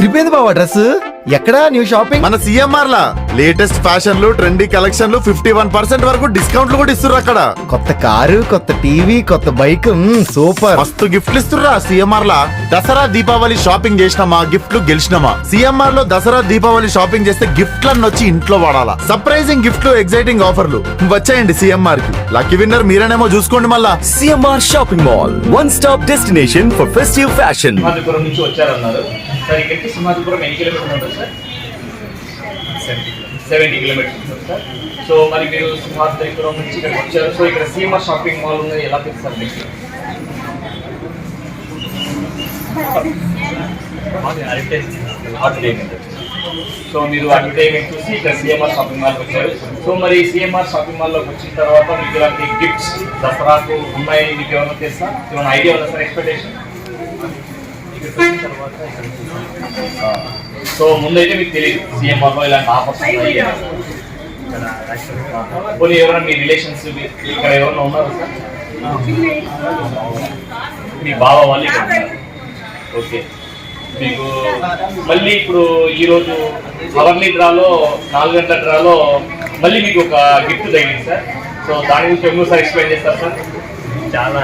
అదిరిపోయింది బావా డ్రెస్ ఎక్కడా? New shopping? మన సిఎంఆర్ లా లేటెస్ట్ ఫ్యాషన్లు ట్రెండీ కలెక్షన్లు ఫిఫ్టీ వన్ పర్సెంట్ వరకు డిస్కౌంట్లు కూడా ఇస్తుర్రు అక్కడ. కొత్త కారు కొత్త టీవీ కొత్త బైక్ మ్మ్, సూపర్. మస్తు గిఫ్ట్లు ఇస్తుర్రా సిఎంఆర్ లా దసరా దీపావళి షాపింగ్ చేసినామా? గిఫ్ట్లు గెలిచినామా? సిఎంఆర్లో దసరా దీపావళి షాపింగ్ చేస్తే గిఫ్ట్లన్నీ వచ్చి ఇంట్లో వాడాలా. సర్ప్రైజింగ్ గిఫ్ట్లు ఎగ్జైటింగ్ ఆఫర్లు. వచ్చాయండి సిఎంఆర్కి లక్కీ విన్నర్ మీరేనేమో చూసుకోండి మళ్ళా. CMR shopping mall one stop destination for festive fashion. Simhadripuram నుంచి వచ్చారన్నారు. సార్ ఇక్కడికి సింహాద్రిపురం ఎన్ని కిలోమీటర్లు ఉంటుంది? సార్ సెవెంటీ కిలోమీటర్స్ ఉంటుంది సార్. సో మరి మీరు సింహాద్రిపురం నుంచి ఇక్కడికి వచ్చారు. సో ఇక్కడ సీఎంఆర్ షాపింగ్ మాల్ ఉంది. ఎలా తెలుస్తారు మీకు సో మీరు అడ్వర్టైజ్మెంట్ చూసి ఇక్కడ సిఎంఆర్ షాపింగ్ మాల్కి వచ్చారు. సో మరి సిఎంఆర్ షాపింగ్ మాల్లోకి వచ్చిన తర్వాత మీకు ఇలాంటి గిఫ్ట్స్ దసరాకు ఉన్నాయి? మీకు ఏమైనా తెలుసా? ఏమైనా ఐడియా ఉందా సార్? ఎక్స్పెక్టేషన్? సో ముందైతే మీకు తెలియదు సీఎం బాబా ఇలాంటి ఆఫర్స్ ఉన్నాయి పోనీ ఎవరైనా మీ రిలేషన్స్ ఇక్కడ ఎవరైనా ఉన్నారు సార్? మీ బావ వాళ్ళు ఇక్కడ ఓకే. మీకు మళ్ళీ ఇప్పుడు ఈరోజు అవర్లీ డ్రాలో నాలుగు గంటల డ్రాలో మళ్ళీ మీకు ఒక గిఫ్ట్ తగిలింది సార్. సో దాని గురించి ఎన్నోసారి ఎక్స్ప్లెయిన్ చేస్తారు సార్? చాలా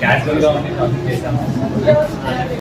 క్యాజువల్గా ఉంది చేశాము